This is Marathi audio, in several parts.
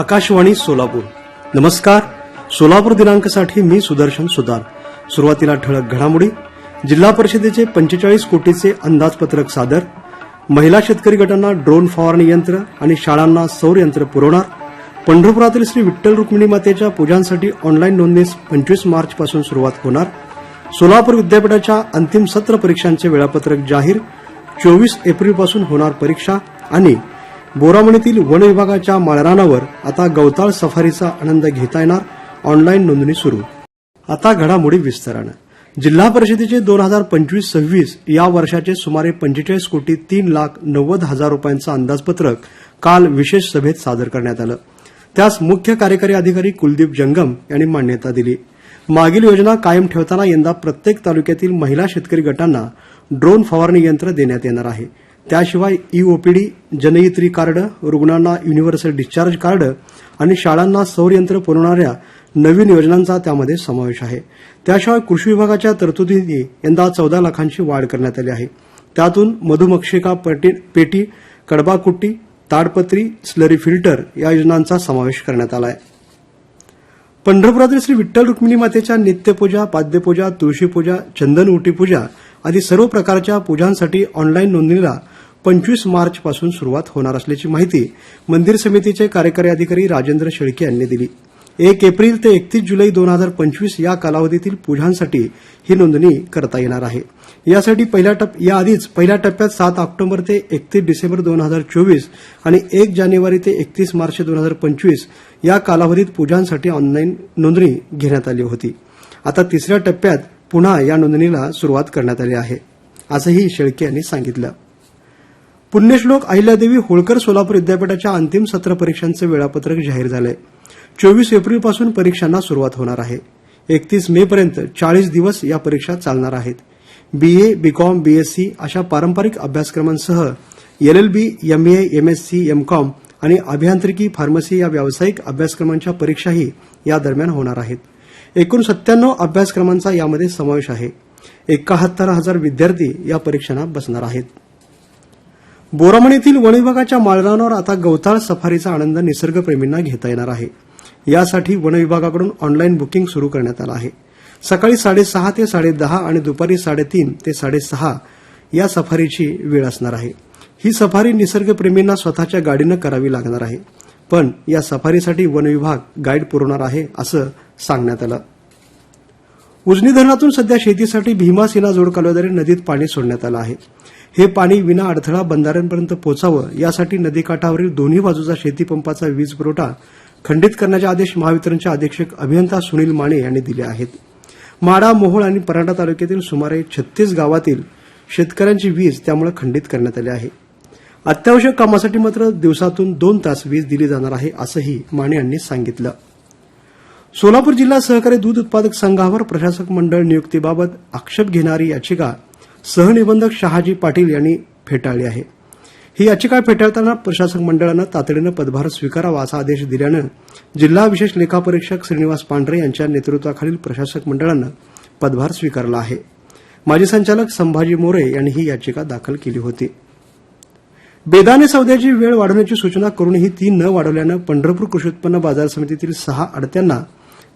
आकाशवाणी सोलापूर. नमस्कार. सोलापूर दिनांकसाठी मी सुदर्शन सुतार सुरुवातीला ठळक घडामोडी जिल्हा परिषदेचे पंचेचाळीस कोटीचे अंदाजपत्रक सादर महिला शेतकरी गटांना ड्रोन फवारणी यंत्र आणि शाळांना सौर यंत्र पुरवणार पंढरपुरातील श्री विठ्ठल रुक्मिणी मातेच्या पूजांसाठी ऑनलाईन नोंदणीस पंचवीस मार्चपासून सुरुवात होणार सोलापूर विद्यापीठाच्या अंतिम सत्र परीक्षांचे वेळापत्रक जाहीर चोवीस एप्रिलपासून होणार परीक्षा आणि बोरामणीतील वन विभागाच्या माळरानावर आता गवताळ सफारीचा आनंद घेता येणार. ऑनलाईन नोंदणी सुरू. आता घडामोडी विस्तारानं. जिल्हा परिषदेचे दोन हजार पंचवीस सव्वीस या वर्षाचे सुमारे पंचेचाळीस कोटी तीन लाख नव्वद हजार रुपयांचं अंदाजपत्रक काल विशेष सभेत सादर करण्यात आलं. त्यास मुख्य कार्यकारी अधिकारी कुलदीप जंगम यांनी मान्यता दिली. मागील योजना कायम ठेवताना यंदा प्रत्येक तालुक्यातील महिला शेतकरी गटांना ड्रोन फवारणी यंत्र देण्यात येणार आहे. त्याशिवाय ई ओपीडी जनयित्री कार्ड रुग्णांना युनिव्हर्सल डिस्चार्ज कार्ड आणि शाळांना सौरयंत्र पुरवणाऱ्या नवीन योजनांचा त्यामध्ये समावेश आहे. त्याशिवाय कृषी विभागाच्या तरतुदींनी यंदा चौदा लाखांची वाढ करण्यात आली आहे. त्यातून मधुमक्षिका पेटी पेटी कडबाकुट्टी ताडपत्री स्लरी फिल्टर या योजनांचा समावेश करण्यात आला आहे. पंढरपुरातील श्री विठ्ठल रुक्मिणी मातेच्या नित्यपूजा पाद्यपूजा तुळशीपूजा चंदन उटीपूजा आदी सर्व प्रकारच्या पूजांसाठी ऑनलाईन नोंदणीला पंचवीस मार्चपासून सुरुवात होणार असल्याची माहिती मंदिर समितीचे कार्यकारी अधिकारी राजेंद्र शेळके यांनी दिली. एक एप्रिल ते एकतीस जुलै दोन हजार पंचवीस या कालावधीतील पूजांसाठी ही नोंदणी करता येणार आहे. यासाठी पहिल्या टप याआधीच पहिल्या टप्प्यात सात ऑक्टोबर ते एकतीस डिसेंबर दोन हजार चोवीस आणि एक जानेवारी ते एकतीस मार्च दोन हजार पंचवीस या कालावधीत पूजांसाठी ऑनलाईन नोंदणी घेण्यात आली होती. आता तिसऱ्या टप्प्यात पुन्हा या नोंदणीला सुरुवात करण्यात आली आहे. असंही शेळके यांनी सांगितलं. पुण्यश्लोक अहिल्यादेवी होळकर सोलापूर विद्यापीठाच्या अंतिम सत्र परीक्षांचं वेळापत्रक जाहीर झालंय. चोवीस एप्रिलपासून परीक्षांना सुरुवात होणार आहे. एकतीस मे पर्यंत चाळीस दिवस या परीक्षा चालणार आहेत. बीए बीकॉम बीएससी अशा पारंपरिक अभ्यासक्रमांसह एलएलबी एमए एमएससी एमकॉम आणि अभियांत्रिकी फार्मसी या व्यावसायिक अभ्यासक्रमांच्या परीक्षाही या दरम्यान होणार आहेत. एकूण सत्त्याण्णव अभ्यासक्रमांचा यामध्ये समावेश आहे. एकाहत्तर हजार विद्यार्थी या परीक्षांना बसणार आहेत. बोरामणीतील वन विभागाच्या माळरानावर आता गवताळ सफारीचा आनंद निसर्गप्रेमींना घेता येणार आहे. यासाठी वन विभागाकडून ऑनलाईन बुकिंग सुरू करण्यात आलं आहे. सकाळी साडेसहा ते साडेदहा आणि दुपारी साडेतीन ते साडेसहा या सफारीची वेळ असणार आहे. ही सफारी निसर्गप्रेमींना स्वतःच्या गाडीनं करावी लागणार आहे. पण या सफारीसाठी वन विभाग गाईड पुरवणार आहे असं सांगण्यात आलं. उजनी धरणातून सध्या शेतीसाठी भीमा सिना जोड कालव्याद्वारे नदीत पाणी सोडण्यात आलं आहे. हे पाणी विना अडथळा बंधाऱ्यांपर्यंत पोचावं यासाठी नदीकाठावरील दोन्ही बाजूचा शेतीपंपाचा वीज पुरवठा खंडित करण्याचे आदेश महावितरणचे अधीक्षक अभियंता सुनील माने यांनी दिले आहेत. माडा मोहोळ आणि परांडा तालुक्यातील सुमारे छत्तीस गावातील शेतकऱ्यांची वीज त्यामुळे खंडित करण्यात आली आहे. अत्यावश्यक कामासाठी मात्र दिवसातून दोन तास वीज दिली जाणार आहे असंही माने यांनी सांगितलं. सोलापूर जिल्हा सहकारी दूध उत्पादक संघावर प्रशासक मंडळ नियुक्तीबाबत आक्षेप घेणारी याचिका सहनिबंधक शहाजी पाटील यांनी फेटाळली आहे. ही याचिका फेटाळताना प्रशासक मंडळानं तातडीनं पदभार स्वीकारावा असा आदेश दिल्यानं जिल्हा विशेष लेखापरीक्षक श्रीनिवास पांढरे यांच्या नेतृत्वाखालील प्रशासक मंडळानं पदभार स्वीकारला आहे. माजी संचालक संभाजी मोरे यांनी ही याचिका दाखल केली होती. बेदाने सौद्याची वेळ वाढवण्याची सूचना करूनही ती न वाढवल्यानं पंढरपूर कृषी उत्पन्न बाजार समितीतील सहा अडत्यांना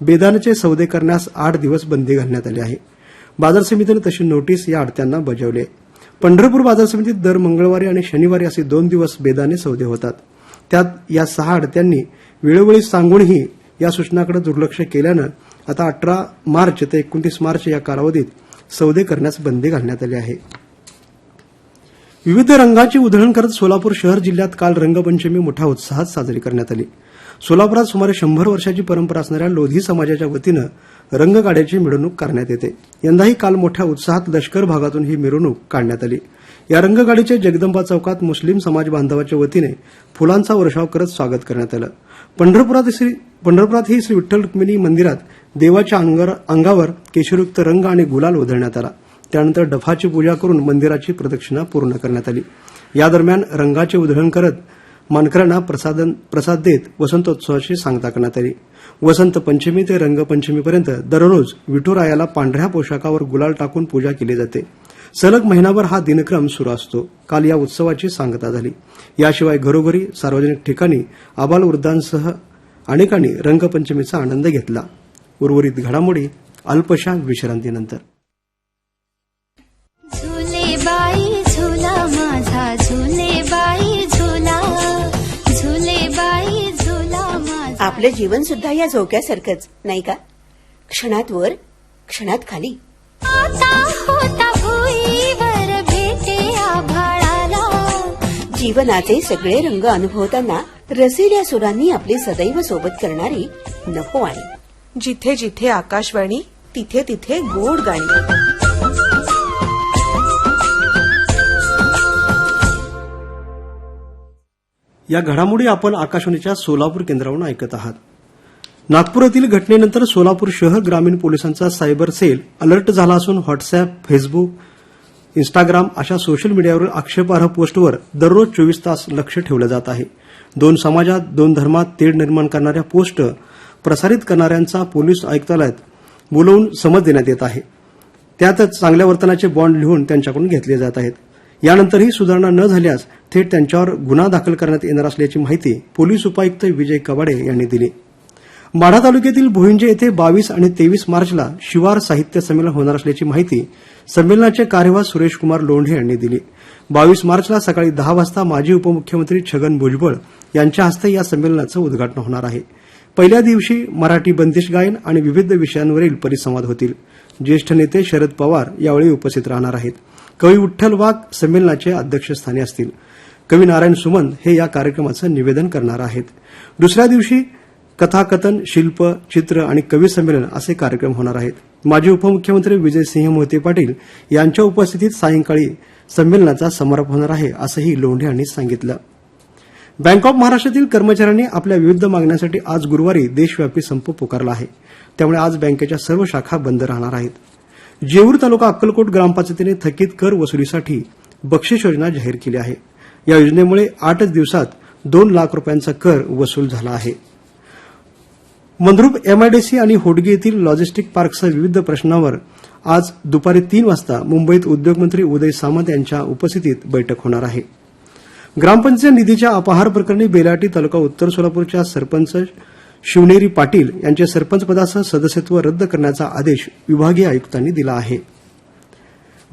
बेदाण्याचे सौदे करण्यास आठ दिवस बंदी घालण्यात आली आहे. बाजार समितीनं तशी नोटीस या अडत्यांना बजावली पंढरपूर बाजार समितीत दर मंगळवारी आणि शनिवारी असे दोन दिवस बेदाने सौदे होतात. त्यात या सहा अडत्यांनी वेळोवेळी सांगूनही या सूचनाकडे दुर्लक्ष केल्यानं आता अठरा मार्च ते एकोणतीस मार्च या कालावधीत सौदे करण्यास बंदी घालण्यात आली आहे. विविध रंगाची उधळण करत सोलापूर शहर जिल्ह्यात काल रंगपंचमी मोठ्या उत्साहात साजरी करण्यात आली. सोलापुरात सुमारे शंभर वर्षाची परंपरा असणाऱ्या लोधी समाजाच्या वतीनं रंगगाड्याची मिरवणूक करण्यात येते. यंदाही काल मोठ्या उत्साहात लष्कर भागातून ही मिरवणूक काढण्यात आली. या रंगगाडीचे जगदंबा चौकात मुस्लिम समाज बांधवाच्या वतीने फुलांचा वर्षाव करत स्वागत करण्यात आलं. पंढरपुरात श्री पंढरपुरातही श्री विठ्ठल रुक्मिणी मंदिरात देवाच्या अंगावर- अंगावर केशरयुक्त रंग आणि गुलाल उधळण्यात आला. त्यानंतर डफाची पूजा करून मंदिराची प्रदक्षिणा पूर्ण करण्यात आली. या दरम्यान रंगाचे उधळण करत मानकरांना प्रसादन प्रसाद देत वसंतोत्सवाची सांगता करण्यात आली. वसंत पंचमी ते रंगपंचमीपर्यंत दररोज विठुरायाला पांढऱ्या पोशाखावर गुलाल टाकून पूजा केली जाते. सलग महिनाभर हा दिनक्रम सुरू असतो. काल या उत्सवाची सांगता झाली. याशिवाय घरोघरी सार्वजनिक ठिकाणी आबालवृद्धांसह अनेकांनी रंगपंचमीचा आनंद घेतला. उर्वरित घडामोडी अल्पशा विश्रांतीनंतर. आपलं जीवन सुद्धा या झोक्यासारखंच नाही का? क्षणात वर क्षणात खाली. आता होता भुईवर भेटे आभाळाला जीवनाचे सगळे रंग अनुभवताना रसिल्या सुरांनी आपली सदैव सोबत करणारी नभोवाणी जिथे जिथे आकाशवाणी तिथे तिथे गोड गाणी. या घडामोडी आपण आकाशवाणीच्या सोलापूर केंद्रावरून ऐकत आहात. नागपुरातील घटनेनंतर सोलापूर शहर ग्रामीण पोलिसांचा सायबर सेल अलर्ट झाला असून व्हॉट्सअप फेसबुक इंस्टाग्राम अशा सोशल मीडियावरील आक्षेपार्ह पोस्टवर दररोज चोवीस तास लक्ष ठेवलं जात आहे. दोन समाजात दोन धर्मात तेढ निर्माण करणाऱ्या पोस्ट प्रसारित करणाऱ्यांचा पोलीस आयुक्तालयात बोलवून समज देण्यात येत आहे. त्यातच चांगल्या वर्तनाचे बॉन्ड लिहून त्यांच्याकडून घेतले जात आहेत. यानंतरही सुधारणा न झाल्यास थेट त्यांच्यावर गुन्हा दाखल करण्यात येणार असल्याची माहिती पोलीस उपायुक्त विजय कवाडे यांनी दिली. माढा तालुक्यातील भोईंजे येथे बावीस आणि तेवीस मार्चला शिवार साहित्य संमेलन होणार असल्याची माहिती संमेलनाचे कार्यवाह सुरेश कुमार लोंढे यांनी दिली. बावीस मार्चला सकाळी दहा वाजता माजी उपमुख्यमंत्री छगन भुजबळ यांच्या हस्ते या संमेलनाचं उद्घाटन होणार आहे. पहिल्या दिवशी मराठी बंदिश गायन आणि विविध विषयांवरील परिसंवाद होतील. ज्येष्ठ नेते शरद पवार यावेळी उपस्थित राहणार आहेत. कवी विठ्ठल वाघ संमेलनाचे अध्यक्षस्थानी असतील. कवी नारायण सुमन हे या कार्यक्रमाचं निवेदन करणार आहेत. दुसऱ्या दिवशी कथाकथन शिल्प चित्र आणि कवी संमेलन असे कार्यक्रम होणार आहेत. माजी उपमुख्यमंत्री विजयसिंह मोहिते पाटील यांच्या उपस्थितीत सायंकाळी संमेलनाचा समारोप होणार आहे असंही लोंढे यांनी सांगितलं. बँक ऑफ महाराष्ट्रातील कर्मचाऱ्यांनी आपल्या विविध मागण्यांसाठी आज गुरुवारी देशव्यापी संप पुकारला आहे. त्यामुळे आज बँकेच्या सर्व शाखा बंद राहणार आहेत. जेऊर तालुका अक्कलकोट ग्रामपंचायतीने थकीत कर वसुलीसाठी बक्षीस योजना जाहीर केली आहे. या योजनेमुळे आठच दिवसात दोन लाख रुपयांचा कर वसूल झाला आहे. मंद्रुप एमआयडीसी आणि होडगी येथील लॉजिस्टिक पार्कसह विविध प्रश्नांवर आज दुपारी तीन वाजता मुंबईत उद्योगमंत्री उदय सामंत यांच्या उपस्थितीत बैठक होणार आहे. ग्रामपंचायत निधीच्या अपहार प्रकरणी बेलाटी तालुका उत्तर सोलापूरच्या सरपंच शिवनेरी पाटील यांचे सरपंचपदासह सदस्यत्व रद्द करण्याचा आदेश विभागीय आयुक्तांनी दिला आहे.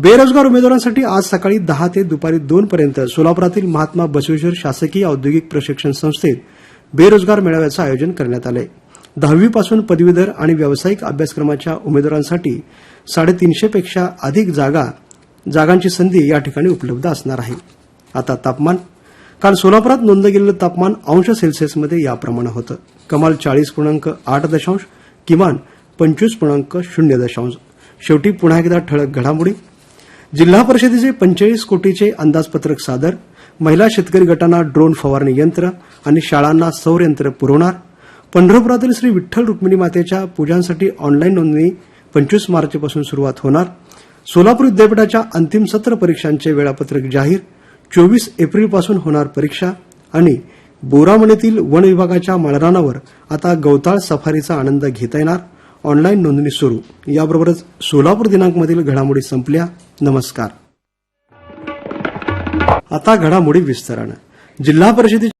बेरोजगार उमेदवारांसाठी आज सकाळी दहा ते दुपारी दोन पर्यंत सोलापुरातील महात्मा बसवेश्वर शासकीय औद्योगिक प्रशिक्षण संस्थेत बेरोजगार मेळाव्याचं आयोजन करण्यात आलं आहे दहावीपासून पदवीधर आणि व्यावसायिक अभ्यासक्रमाच्या उमेदवारांसाठी साडेतीनशेपेक्षा अधिक जागा जागांची संधी या ठिकाणी उपलब्ध असणार आहे. आता तापमान काल सोलापुरात नोंदलं गेलेलं तापमान अंश सेल्सिअसमध्ये याप्रमाणे होतं. कमाल चाळीस पूर्णांक आठ दशांश किमान पंचवीस पूर्णांक शून्य दशांश. शेवटी पुन्हा एकदा ठळक घडामोडी. जिल्हा परिषदेचे पंचेचाळीस कोटीचे अंदाजपत्रक सादर महिला शेतकरी गटांना ड्रोन फवारणी यंत्र आणि शाळांना सौर यंत्र पुरवणार पंढरपुरातील श्री विठ्ठल रुक्मिणी मातेच्या पूजांसाठी ऑनलाईन नोंदणी पंचवीस मार्चपासून सुरुवात होणार सोलापूर विद्यापीठाच्या अंतिम सत्र परीक्षांचे वेळापत्रक जाहीर चोवीस एप्रिलपासून होणार परीक्षा आणि बोरामणीतील वन विभागाच्या माळरानावर आता गवताळ सफारीचा आनंद घेता येणार ऑनलाईन नोंदणी सुरू. याबरोबरच सोलापूर दिनांकमधील घडामोडी संपल्या. नमस्कार. आता घडामोडी विस्तारानं. जिल्हा परिषदेच्या